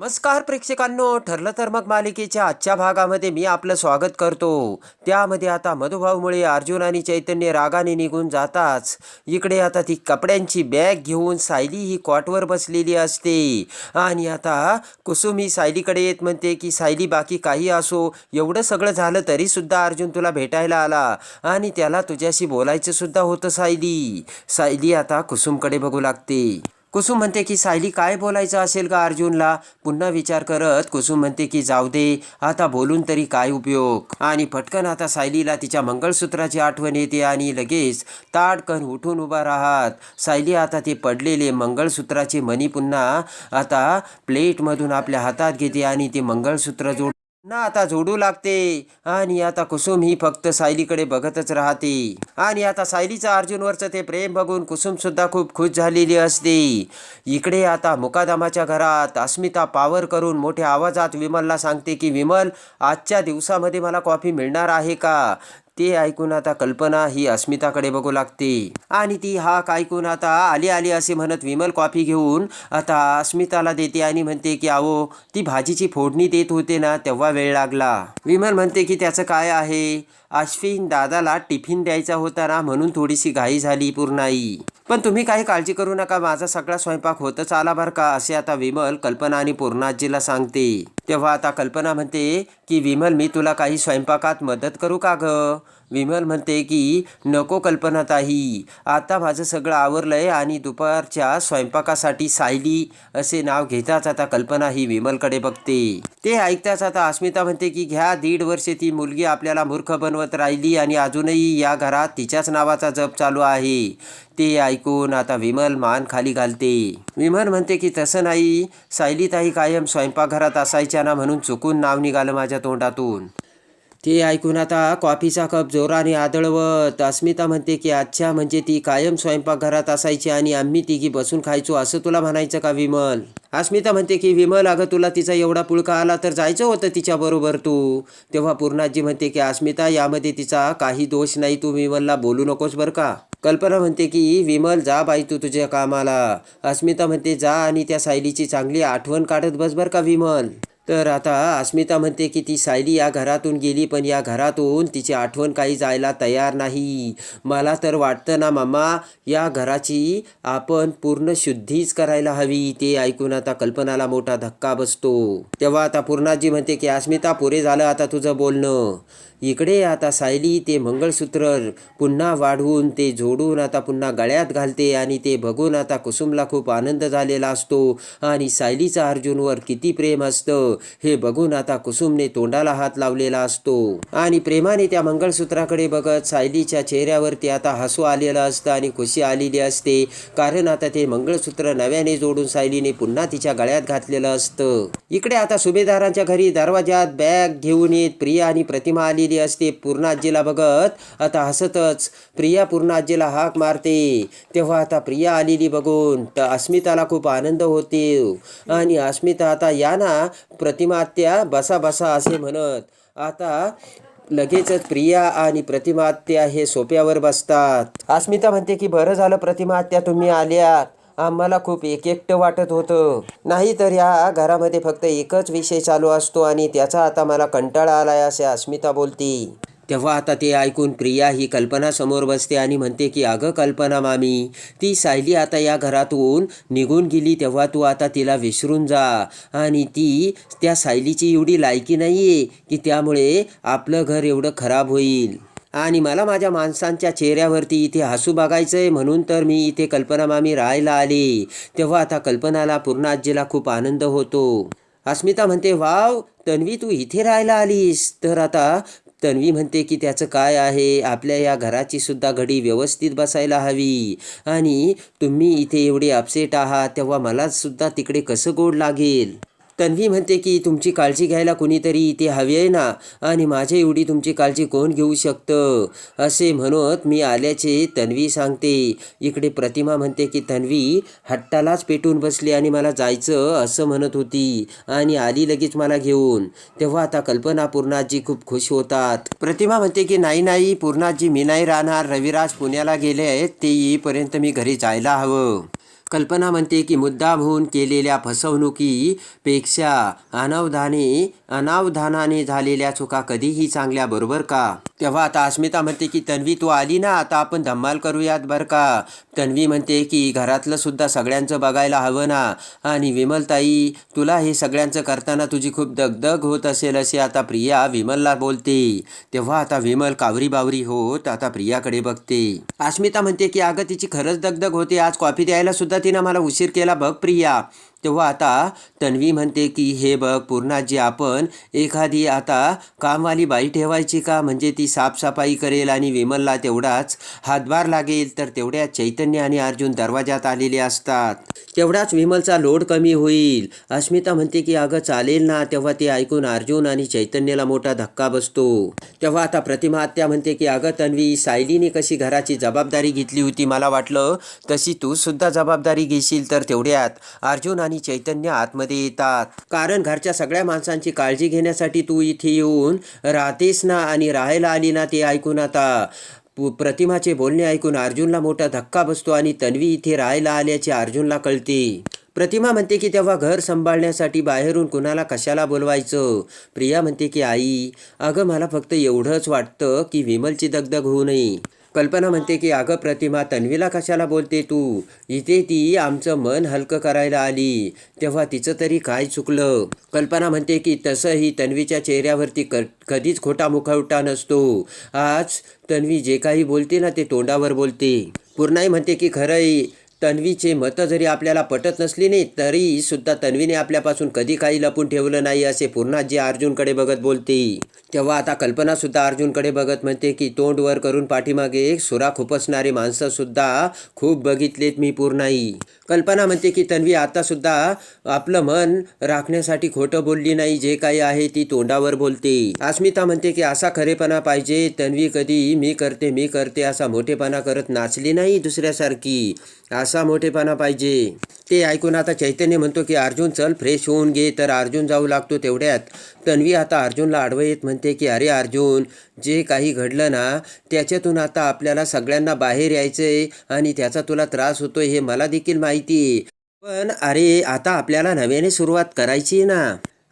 नमस्कार प्रेक्षकांनो ठरलं तर मग मालिकेच्या आजच्या भागामध्ये मी आपलं स्वागत करतो. त्यामध्ये आता मधुभाऊमुळे अर्जुन आणि चैतन्य रागाने निघून जाताच. इकडे आता ती कपड्यांची बॅग घेऊन सायली ही कॉटवर बसलेली असते. आणि आता कुसुम ही सायलीकडे येत म्हणते की सायली बाकी काही असो. एवढं सगळं झालं तरीसुद्धा अर्जुन तुला भेटायला आला. आणि त्याला तुझ्याशी बोलायचं सुद्धा होतं सायली. सायली आता कुसुमकडे बघू लागते. कुसुम म्हणते की सायली काय बोलायचं असेल का अर्जुनला? पुन्हा विचार करत कुसुम म्हणते की जाऊ दे आता बोलून तरी काय उपयोग? आणि पटकन आता सायलीला तिच्या मंगळसूत्राची आठवण येते आणि लगेच ताडकन उठून उभा राहत सायली आता ते पडलेले मंगळसूत्राचे मणी पुन्हा आता प्लेटमधून आपल्या हातात घेते आणि ते मंगळसूत्र जोड ना आता झोडू लागते. आणि आता कुसुम ही फक्त सायलीकडे बघतच राहते. आणि आता सायलीचं अर्जुनवरचं ते प्रेम बघून कुसुम सुद्धा खूप खुश झालेली असते. इकडे आता मुकादमाच्या घरात अस्मिता पावर करून मोठ्या आवाजात विमलला सांगते की विमल आजच्या दिवसामध्ये मला कॉफी मिळणार आहे का? ते ऐकून आता कल्पना ही अस्मिताकडे बघू लागते. आणि ती हाक ऐकून आता आली आली असे म्हणत विमल कॉफी घेऊन आता अस्मिताला देते आणि म्हणते की अहो ती भाजीची फोडणी देत होते ना तेव्हा वेळ लागला. विमल म्हणते की त्याचं काय आहे? अश्विन दादाला टिफिन द्यायचा होता ना म्हणून थोडीशी घाई झाली पूर्णाई. पण तुम्ही काही काळजी करू नका माझा सगळा स्वयंपाक होतच आला बरं का असे आता विमल कल्पना आणि पूर्णाजीला सांगते. तेव्हा आता कल्पना म्हणते की विमल मी तुला काही स्वयंपाकात मदत करू का गं? विमल म्हणते की नको कल्पनाताई आता माझं सगळं आवरलंय आणि दुपारच्या स्वयंपाकासाठी सायली असे नाव घेताच आता कल्पना ही विमलकडे बघते. ते ऐकताच आता अस्मिता म्हणते की घ्या दीड वर्षे ती मुलगी आपल्याला मूर्ख बनवत राहिली आणि अजूनही या घरात तिच्याच नावाचा जप चालू आहे. ते ऐकून आता विमल मान खाली घालते. विमल म्हणते की तसं नाही. सायलीताई कायम स्वयंपाकघरात असायच्या ना म्हणून चुकून नाव निघालं माझ्या तोंडातून. ते ऐकून आता कॉफीचा कप जोराने आदळवत. अस्मिता म्हणते की अच्छा म्हणजे ती कायम स्वयंपाकघरात असायची आणि आम्ही तिघी बसून खायचो असं तुला म्हणायचं का विमल? अस्मिता म्हणते की विमल अगं तुला तिचा एवढा पुळका आला तर जायचं होतं तिच्याबरोबर तू. तेव्हा पूर्णाजी म्हणते की अस्मिता यामध्ये तिचा काही दोष नाही तू विमलला बोलू नकोस बरं का? कल्पना म्हणते की विमल जा बाई तू तुझ्या कामाला. अस्मिता म्हणते जा आणि त्या सायलीची चांगली आठवण काढत बस बरं का विमल. तर आता अस्मिता म्हणते की ती सायली या घरातून गेली पण या घरातून तिची आठवण काही जायला तयार नाही. मला तर वाटतं ना मम्मा या घराची आपण पूर्ण शुद्धीच करायला हवी. ते ऐकून आता कल्पनाला मोठा धक्का बसतो. तेव्हा आता पूर्णाजी म्हणते की अस्मिता पुरे झालं आता तुझं बोलणं. इकडे आता सायली ते मंगळसूत्र पुन्हा वाढवून ते जोडून आता पुन्हा गळ्यात घालते आणि ते बघून आता कुसुमला खूप आनंद झालेला असतो आणि सायलीचा अर्जुनवर किती प्रेम असतं. हे बघून आता कुसुमने तोंडाला हात लावलेला असतो. आणि प्रेमाने त्या मंगळसूत्राकडे बघत सायलीच्या चेहऱ्यावरती आता हसू आलेलं असतं आणि खुशी आलेली असते. कारण आता ते मंगळसूत्र नव्याने जोडून सायलीने पुन्हा तिच्या गळ्यात घातलेलं असतं. इकडे आता सुभेदारांच्या घरी दरवाजात बॅग घेऊन येत प्रिया आणि प्रतिमा आलेली असते. पूर्णाजीला बघत आता हसतच. प्रिया पूर्णाजीला हाक मारते. तेव्हा आता प्रिया आलेली बघून तर अस्मिताला खूप आनंद होते. आणि अस्मिता आता या ना प्रतिमा आत्या बसा बसा असे म्हणत. आता लगेचच प्रिया आणि प्रतिमात्या हे सोप्यावर बसतात. अस्मिता म्हणते की बरं झालं प्रतिमात्या तुम्ही आल्यात. आम्हाला खूप एक एकटं वाटत होतं. नाही तर या घरामध्ये फक्त एकच विषय चालू असतो आणि त्याचा आता मला कंटाळा आलाय असे अस्मिता बोलती. तेव्हा आता ते ऐकून प्रिया ही कल्पना समोर बसते आणि म्हणते की अगं कल्पना मामी ती सायली आता या घरातून निघून गेली तेव्हा तू आता तिला विसरून जा. आणि ती त्या सायलीची एवढी लायकी नाही आहे की त्यामुळे आपलं घर एवढं खराब होईल. आणि मला माझ्या माणसांच्या चेहऱ्यावरती इथे हसू बघायचंय म्हणून तर मी इथे कल्पना मामी राहायला आले. तेव्हा आता कल्पनाला पूर्ण आजीला खूप आनंद होतो. अस्मिता म्हणते वाव तन्वी तू इथे राहायला आलीस. तर आता तन्वी म्हणते की त्याचं काय आहे? आपल्या या घराची सुद्धा घडी व्यवस्थित बसायला हवी. आणि तुम्ही इथे एवढे अपसेट आहात तेव्हा मला सुद्धा तिकडे कसं गोड लागेल? तन्वी म्हणते की तुमची काळजी घ्यायला कोणीतरी इथे हवी आहे ना? आणि माझ्या एवढी तुमची काळजी कोण घेऊ शकतं? असे म्हणत मी आल्याचे तन्वी सांगते. इकडे प्रतिमा म्हणते की तन्वी हट्टालाच पेटून बसली आणि मला जायचं असं म्हणत होती आणि आली लगेच मला घेऊन. तेव्हा आता कल्पना पूर्णाजी खूप खुश होतात. प्रतिमा म्हणते की नाही नाही पूर्णाजी मी नाही राहणार. रविराज पुण्याला गेले आहेत. ते येईपर्यंत मी घरी जायला हवं. कल्पना म्हणते की मुद्दामहून केलेल्या फसवणुकीपेक्षा अनावधाने अनावधानाने झालेल्या चुका कधीही चांगल्या बरोबर का? तेव्हा आता अस्मिता म्हणते की तन्वी तू आली ना? आता आपण धम्माल करूयात बरं का? तन्वी म्हणते की घरातलं सुद्धा सगळ्यांचं बघायला हवं ना? आणि विमलताई तुला हे सगळ्यांचं करताना तुझी खूप दगदग होत असेल असे आता प्रिया विमलला बोलते. तेव्हा आता विमल कावरी बावरी होत आता प्रियाकडे बघते. अस्मिता म्हणते की अगं तिची खरंच दगदग होते. आज कॉफी द्यायला सुद्धा तिनं मला उशीर केला. बघ प्रिया. तेव्हा आता तन्वी म्हणते की हे बघ पूर्णाजी आपण एखादी आता कामवाली बाई ठेवायची का? म्हणजे ती साफसफाई करेल आणि विमलला तेवढाच हातभार लागेल तर तेवढ्या चैतन्य आणि अर्जुन दरवाजात आलेले असतात. तेवढाच विमलचा लोड कमी होईल. अस्मिता म्हणते की अगं चालेल ना. तेव्हा ते ऐकून अर्जुन आणि चैतन्याला मोठा धक्का बसतो. तेव्हा आता प्रतिमा आत्या म्हणते की अगं तन्वी सायलीने कशी घराची जबाबदारी घेतली होती? मला वाटलं तशी तू सुद्धा जबाबदारी घेशील तर तेवढ्यात. अर्जुन आणि चैतन्य आतमध्ये येतात. कारण घरच्या सगळ्या माणसांची काळजी घेण्यासाठी तू इथे येऊन राहतेस ना आणि राहायला आली ना ते ऐकून आता. प्रतिमाचे बोलणे ऐकून अर्जुनला मोठा धक्का बसतो आणि तन्वी इथे राहायला आल्याचे अर्जुनला कळते. प्रतिमा म्हणते की तेव्हा घर सांभाळण्यासाठी बाहेरून कुणाला कशाला बोलवायचं? प्रिया म्हणते की आई अगं मला फक्त एवढंच वाटतं की विमलची दगदग होऊ नये. कल्पना म्हणते की अगं प्रतिमा तन्वीला कशाला बोलते तू? इथे ती आमचं मन हलकं करायला आली. तेव्हा तिचं तरी काय चुकलं? कल्पना म्हणते की तसंही तन्वीच्या चेहऱ्यावरती क कधीच खोटा मुखवटा नसतो. आज तन्वी जे काही बोलते ना ते तोंडावर बोलते. पूर्णाई म्हणते की खरंय तन्वीचे मतं जरी आपल्याला पटत नसली नाही तरी सुद्धा तन्वीने आपल्यापासून कधी काही लपून ठेवलं नाही असे पूर्णाजी अर्जुनकडे बघत बोलते. तेव्हा आता कल्पनासुद्धा अर्जुनकडे बघत म्हणते की तोंड वर करून पाठीमागे सुरा खुपसणारी माणसंसुद्धा खूप बघितलेत मी पूर्णाई. कल्पना म्हणते की तन्वी आता सुद्धा आपलं मन राखण्यासाठी खोटं बोलली नाही. जे काही आहे ती तोंडावर बोलते. अस्मिता म्हणते की असा खरेपणा पाहिजे. तन्वी कधी मी करते मी करते. असा मोठेपणा करत नाचली नाही दुसऱ्यासारखी. असा मोठेपणा पाहिजे. ते ऐकून आता चैतन्य म्हणतो की अर्जुन चल फ्रेश होऊन घे. तर अर्जुन जाऊ लागतो तेवढ्यात. तन्वी आता अर्जुनला आडवं येत म्हणते की अरे अर्जुन जे काही घडलं ना त्याच्यातून आता आपल्याला सगळ्यांना बाहेर यायचंय आणि त्याचा तुला त्रास होतोय हे मला देखील माहिती माहिती. पण अरे आता आपल्याला नव्याने सुरुवात करायची ना.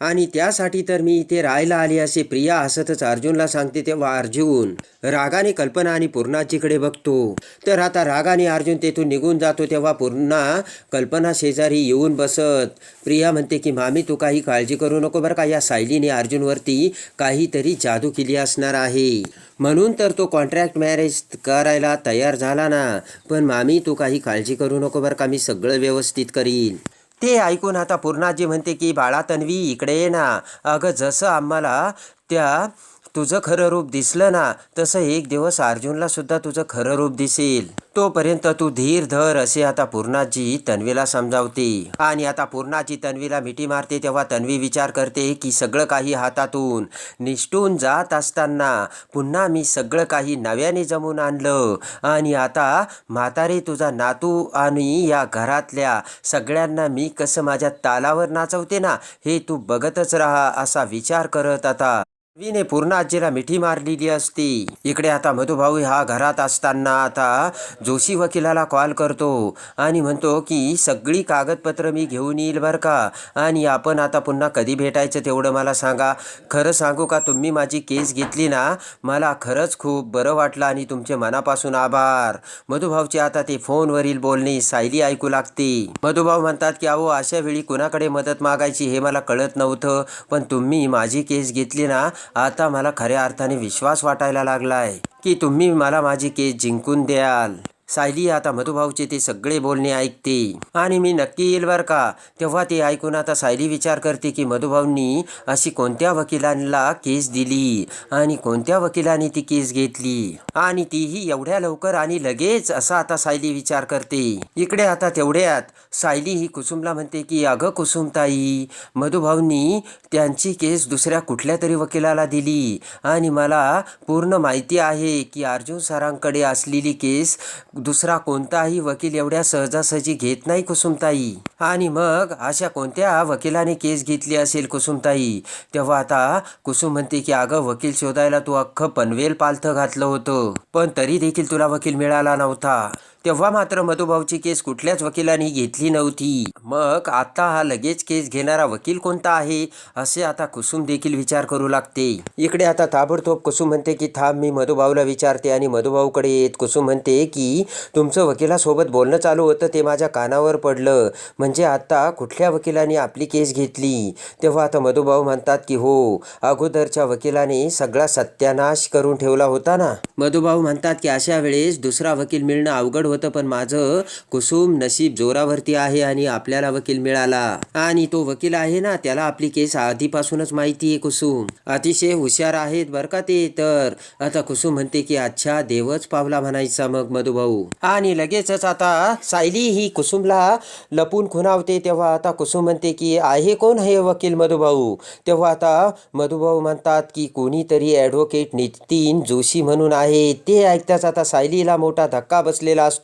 आणि त्यासाठी तर मी इथे राहायला आली असे प्रिया हसतच अर्जुनला सांगते तेव्हा अर्जुन रागाने कल्पना आणि पूर्णाजीकडे बघतो. तर आता रागाने अर्जुन तेथून निघून जातो तेव्हा पूर्णा कल्पना शेजारी येऊन बसत. प्रिया म्हणते की मामी तू काही काळजी करू नको बरं का? या सायलीने अर्जुनवरती काहीतरी जादू केली असणार आहे. म्हणून तर तो कॉन्ट्रॅक्ट मॅरेज करायला तयार झाला ना. पण मामी तू काही काळजी करू नको बरं का? मी सगळं व्यवस्थित करीन. ते ऐकून आता पूर्णाजी म्हणते की बाळा तन्वी इकडे ये ना. अगं जसं आम्हाला त्या तुझं खरं रूप दिसलं ना तसं एक दिवस अर्जुनला सुद्धा तुझं खरं रूप दिसेल. तोपर्यंत तू धीर धर असे आता पूर्णाजी तन्वीला समजावते. आणि आता पूर्णाजी तन्वीला मिठी मारते तेव्हा तन्वी विचार करते की सगळं काही हातातून निष्ठून जात असताना पुन्हा मी सगळं काही नव्याने जमून आणलं. आणि आता म्हातारे तुझा नातू आणि या घरातल्या सगळ्यांना मी कसं माझ्या तालावर नाचवते ना हे तू बघतच राहा असा विचार करत आता. तन्वीने पूर्ण आजीला मिठी मारलेली असती. इकडे आता मधुभाऊ हा घरात असताना आता जोशी वकिलाला कॉल करतो आणि म्हणतो की सगळी कागदपत्र मी घेऊन येईल बरं का? आणि आपण आता पुन्हा कधी भेटायचं तेवढं मला सांगा. खरं सांगू का तुम्ही माझी केस घेतली ना मला खरंच खूप बरं वाटलं आणि तुमचे मनापासून आभार. मधुभाऊचे आता ते फोनवरील बोलणे सायली ऐकू लागते. मधुभाऊ म्हणतात की अहो अशा वेळी कुणाकडे मदत मागायची हे मला कळत नव्हतं पण तुम्ही माझी केस घेतली ना आता मला खऱ्या अर्थाने विश्वास वाटायला लागलाय की तुम्ही मला माझी केस जिंकून द्याल. सायली आता मधुभाऊचे ते सगळे बोलणे ऐकते. आणि मी नक्की येईल बरं का? तेव्हा ते ऐकून आता सायली विचार करते की मधुभाऊंनी अशी कोणत्या वकिलांना केस दिली? आणि कोणत्या वकिलाने ती केस घेतली? आणि तीही एवढ्या लवकर आणि लगेच असा आता सायली विचार करते. इकडे आता तेवढ्यात सायली ही कुसुमला म्हणते की अगं कुसुमताई मधुभाऊंनी त्यांची केस दुसऱ्या कुठल्या तरी वकिलाला दिली. आणि मला पूर्ण माहिती आहे की अर्जुन सरांकडे असलेली केस दुसरा कोणताही वकील एवढ्या सहजासहजी घेत नाही कुसुमताई. आणि मग अशा कोणत्या वकिलाने केस घेतली असेल कुसुमताई? तेव्हा आता कुसुम म्हणते की अगं वकील शोधायला तू अख्खं पनवेल पालथं घातलं होतं. पण तरी देखील तुला वकील मिळाला नव्हता. तेव्हा मात्र मधुभाऊची केस कुठल्याच वकिलांनी घेतली नव्हती. मग आता हा लगेच केस घेणारा वकील कोणता आहे असे आता कुसुम देखील विचार करू लागते. इकडे आता ताबडतोब कुसुम म्हणते की थांब मी मधुभाऊला विचारते आणि मधुभाऊकडे येत कुसुम म्हणते की तुमचं वकिलासोबत बोलणं चालू होतं ते माझ्या कानावर पडलं. म्हणजे आता कुठल्या वकिलाने आपली केस घेतली? तेव्हा आता मधुभाऊ म्हणतात की हो अगोदरच्या वकिलाने सगळा सत्यानाश करून ठेवला होता ना? मधुभाऊ म्हणतात की अशा वेळेस दुसरा वकील मिळणं अवघड होतं पण माझं कुसुम नशीब जोरावरती आहे आणि आपल्याला वकील मिळाला. आणि तो वकील आहे ना त्याला आपली केस आधीपासूनच माहिती आहे कुसुम. अतिशय हुशार आहेत बरं का ते तर. आता कुसुम म्हणते की अच्छा देवच पावला म्हणायचा मग मधुभाऊ. आणि लगेचच आता सायली ही कुसुमला लपून खुणावते तेव्हा आता कुसुम म्हणते की आहे कोण हे वकील मधुभाऊ? तेव्हा आता मधुभाऊ म्हणतात की कोणीतरी ॲडव्होकेट नितीन जोशी म्हणून आहे. ते ऐकताच आता सायलीला मोठा धक्का बसलेला असतो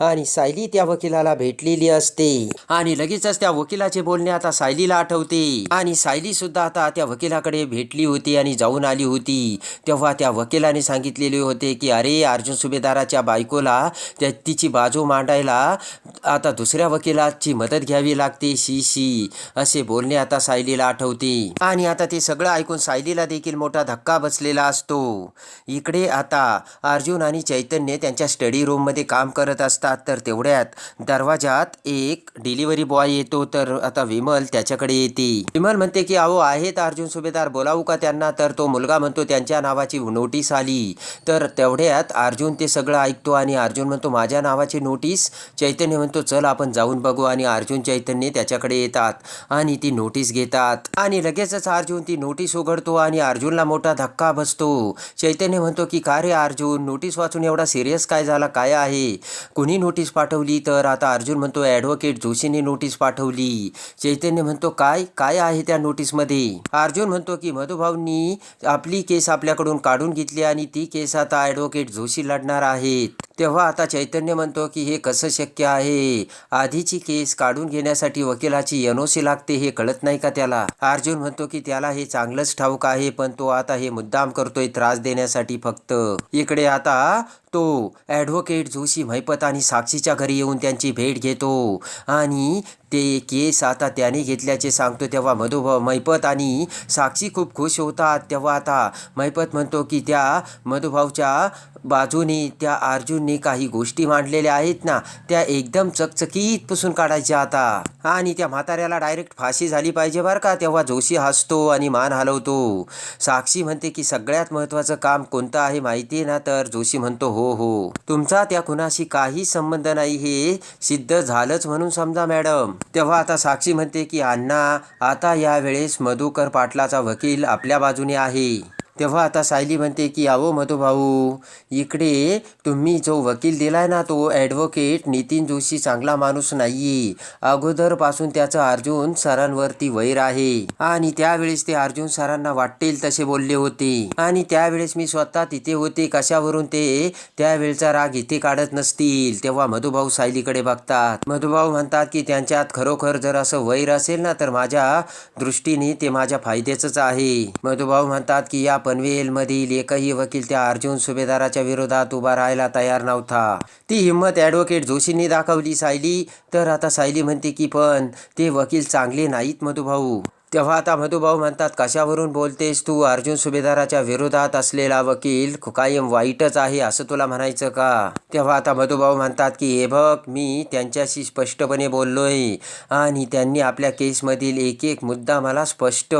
आणि सायली त्या वकिलाला भेटलेली असते. आणि लगेचच त्या वकिलाचे बोलणे आता सायलीला आठवते. आणि सायली सुद्धा आता त्या वकिलाकडे भेटली होती आणि जाऊन आली होती. तेव्हा त्या वकिलाने सांगितलेले होते की अरे अर्जुन सुभेदाराच्या बायकोला त्या तिची बाजू मांडायला आता दुसऱ्या वकिलाची मदत घ्यावी लागते शी शी असे बोलणे आता सायलीला आठवते. आणि आता ते सगळं ऐकून सायलीला देखील मोठा धक्का बसलेला असतो. इकडे आता अर्जुन आणि चैतन्य त्यांच्या स्टडी रूममध्ये काम काम करत असतात तर तेवढ्यात दरवाजात एक डिलिव्हरी बॉय येतो. तर आता विमल त्याच्याकडे येते. विमल म्हणते की अहो आहेत अर्जुन सुभेदार बोलावू का त्यांना? तर तो मुलगा म्हणतो त्यांच्या नावाची नोटीस आली. तर तेवढ्यात अर्जुन ते सगळं ऐकतो आणि अर्जुन म्हणतो माझ्या नावाची नोटीस चैतन्य म्हणतो चल आपण जाऊन बघू. आणि अर्जुन चैतन्य त्याच्याकडे येतात आणि ती नोटीस घेतात. आणि लगेचच अर्जुन ती नोटीस उघडतो आणि अर्जुनला मोठा धक्का बसतो. चैतन्य म्हणतो की का रे अर्जुन? नोटीस वाचून एवढा सिरियस काय झाला? काय आहे? कुणी नोटीस पाठवली तर आता अर्जुन म्हणतो ॲडव्होकेट जोशीने नोटीस पाठवली. चैतन्य म्हणतो काय काय आहे त्या नोटीसमध्ये? अर्जुन म्हणतो की मधुभाऊंनी आपली केस आपल्याकडून काढून घेतली आणि ती केस आता ॲडव्होकेट जोशी लढणार आहेत. तेव्हा आता चैतन्य म्हणतो की हे कसं शक्य आहे? आधीची केस काढून घेण्यासाठी वकिलाची एनओसी लागते हे कळत नाही का त्याला? अर्जुन म्हणतो की त्याला हे चांगलंच ठाऊक आहे पण तो आता हे मुद्दाम करतोय त्रास देण्यासाठी फक्त. इकडे आता तो ॲडव्होकेट जोशी महिपत आणि साक्षीच्या घरी येऊन त्यांची भेट घेतो. आणि ते केस आता त्याने घेतल्याचे सांगतो तेव्हा मधुभाऊ मैपत आणि साक्षी खूप खुश होतात. तेव्हा आता मैपत म्हणतो की त्या मधुभाऊच्या बाजूने त्या अर्जुनने काही गोष्टी मांडलेल्या आहेत ना त्या एकदम चकचकीत पुसून काढायच्या आता. आणि त्या म्हाताऱ्याला डायरेक्ट फाशी झाली पाहिजे बरं का? तेव्हा जोशी हसतो आणि मान हलवतो. साक्षी म्हणते की सगळ्यात महत्त्वाचं काम कोणतं आहे माहिती आहे ना? तर जोशी म्हणतो हो हो. तुमचा त्या कुणाशी काही संबंध नाही हे सिद्ध झालंच म्हणून समजा मॅडम. तेव्हा आता साक्षी म्हणते की अण्णा आता यावेळेस मधुकर पाटलाचा वकील आपल्या बाजूने आहे. तेव्हा आता सायली म्हणते की अहो मधुभाऊ इकडे तुम्ही जो वकील दिलाय ना तो ॲडव्होकेट नितीन जोशी चांगला माणूस नाही अगोदरपासून त्याचं अर्जुन सरांवरती वैर आहे. आणि त्यावेळेस ते अर्जुन सरांना वाटेल तसे बोलले होते. आणि त्यावेळेस मी स्वतः तिथे होते. कशावरून ते? त्यावेळचा राग इथे काढत नसतील तेव्हा मधुभाऊ सायलीकडे बघतात. मधुभाऊ म्हणतात की त्यांच्यात खरोखर जर असं वैर असेल ना तर माझ्या दृष्टीने ते माझ्या फायद्याचंच आहे. मधुभाऊ म्हणतात की या पनवेलमधील एकही वकील त्या अर्जुन सुभेदाराच्या विरोधात उभा राहायला तयार नव्हता. ती हिंमत ॲडव्होकेट जोशींनी दाखवली सायली. तर आता सायली म्हणते की पण ते वकील चांगले नाहीत मधुभाऊ. तेव्हा आता मधुभाऊ म्हणतात कशावरून बोलतेस तू? अर्जुन सुभेदाराच्या विरोधात असलेला वकील कायम वाईटच आहे असं तुला म्हणायचं का? तेव्हा आता मधुभाऊ म्हणतात की हे बघ मी त्यांच्याशी स्पष्टपणे बोललोय आणि त्यांनी आपल्या केसमधील एक एक मुद्दा मला स्पष्ट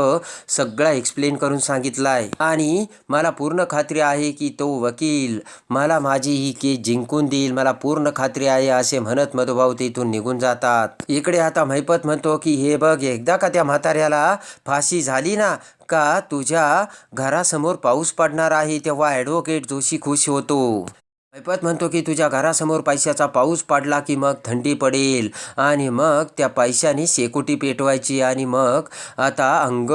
सगळा एक्सप्लेन करून सांगितलाय. आणि मला पूर्ण खात्री आहे की तो वकील मला माझी ही केस जिंकून देईल मला पूर्ण खात्री आहे असे म्हणत मधुभाऊ तिथून निघून जातात. इकडे आता महिपत म्हणतो की हे बघ एकदा का त्या म्हाताऱ्याला फाशी झाली ना का तुझ्या घरासमोर पाऊस पडणार आहे तेव्हा ॲडव्होकेट जोशी खुश होतो. ऐपत म्हणतो की तुझ्या घरासमोर पैशाचा पाऊस पडला की मग थंडी पडेल. आणि मग त्या पैशाने शेकोटी पेटवायची. आणि मग आता अंग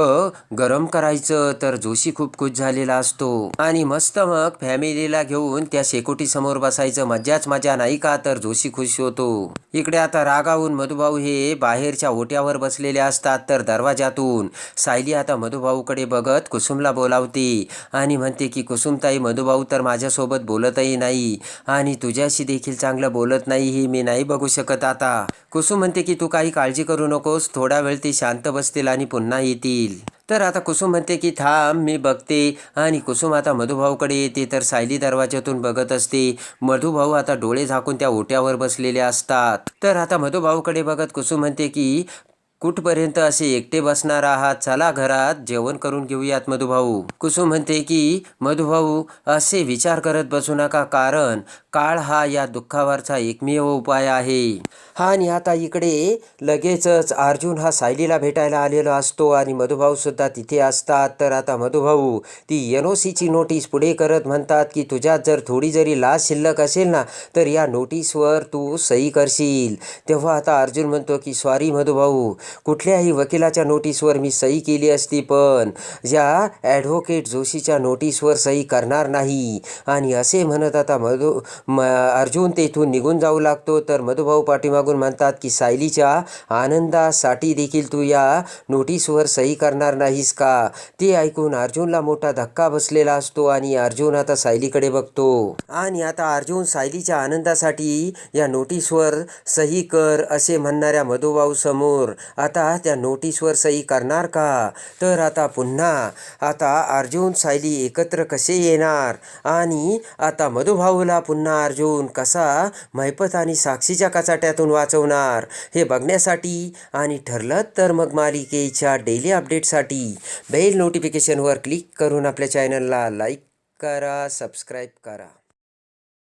गरम करायचं. तर जोशी खूप खुश झालेला असतो. आणि मस्त मग फॅमिलीला घेऊन त्या शेकोटी समोर बसायचं. मज्जाच मजा नाही का? तर जोशी खुश होतो. इकडे आता रागावून मधुभाऊ हे बाहेरच्या ओट्यावर बसलेले असतात तर दरवाजातून सायली आता मधुभाऊकडे बघत कुसुमला बोलावते. आणि म्हणते की कुसुमताई मधुभाऊ तर माझ्यासोबत बोलतही नाही. आणि तुझ्याशी देखील चांगलं बोलत नाही ही मी नाही बघू शकत आता. कुसुम म्हणते की तू काही काळजी करू नकोस. थोडा वेळ ती शांत बसतील आणि पुन्हा येतील. तर आता कुसुम म्हणते की थांब मी बघते. आणि कुसुम आता मधुभाऊकडे येते. तर सायली दरवाज्यातून बघत असते. मधुभाऊ आता डोळे झाकून त्या ओट्यावर बसलेले असतात. तर आता मधुभाऊकडे बघत कुसुम म्हणते की कुठपर्यंत असे एकटे बसणार आहात? चला घरात जेवण करून घेऊयात मधुभाऊ. कुसुम म्हणते की मधुभाऊ असे विचार करत बसू नका कारण काळ हा या दुःखावरचा एकमेव उपाय आहे. हा आणि आता इकडे लगेचच अर्जुन हा सायलीला भेटायला आलेला असतो आणि मधुभाऊ सुद्धा तिथे असतात. तर आता मधुभाऊ ती एन ओ सीची नोटीस पुढे करत म्हणतात की तुझ्यात जर थोडी जरी लाच शिल्लक असेल ना तर या नोटीसवर तू सही करशील. तेव्हा आता अर्जुन म्हणतो की सॉरी मधुभाऊ कुठल्याही वकिलाच्या नोटीसवर मी सही केली असती पण या ॲडव्होकेट जोशीच्या नोटीसवर सही करणार नाही आणि असे म्हणत आता मधु म अर्जुन तेथून निघून जाऊ लागतो तर मधुभाऊ पाठीमागून म्हणतात की सायलीच्या आनंदासाठी देखील तू या नोटीसवर सही करणार नाहीस का? ते ऐकून अर्जुनला मोठा धक्का बसलेला असतो आणि अर्जुन आता सायलीकडे बघतो. आणि आता अर्जुन सायलीच्या आनंदासाठी या नोटीसवर सही कर असे म्हणणाऱ्या मधुभाऊ समोर आता त्या नोटीसवर सही करणार का? तर आता पुन्हा आता अर्जुन सायली एकत्र कसे येणार? आणि आता मधुभाऊला पुन्हा अर्जुन कसा मैपत आणि साक्षीच्या कचाट्यातून वाचवणार? हे बघण्यासाठी आणि ठरलं तर मग मालिकेच्या डेली अपडेटसाठी बेल नोटिफिकेशनवर क्लिक करून आपल्या चॅनलला लाईक करा सबस्क्राईब करा.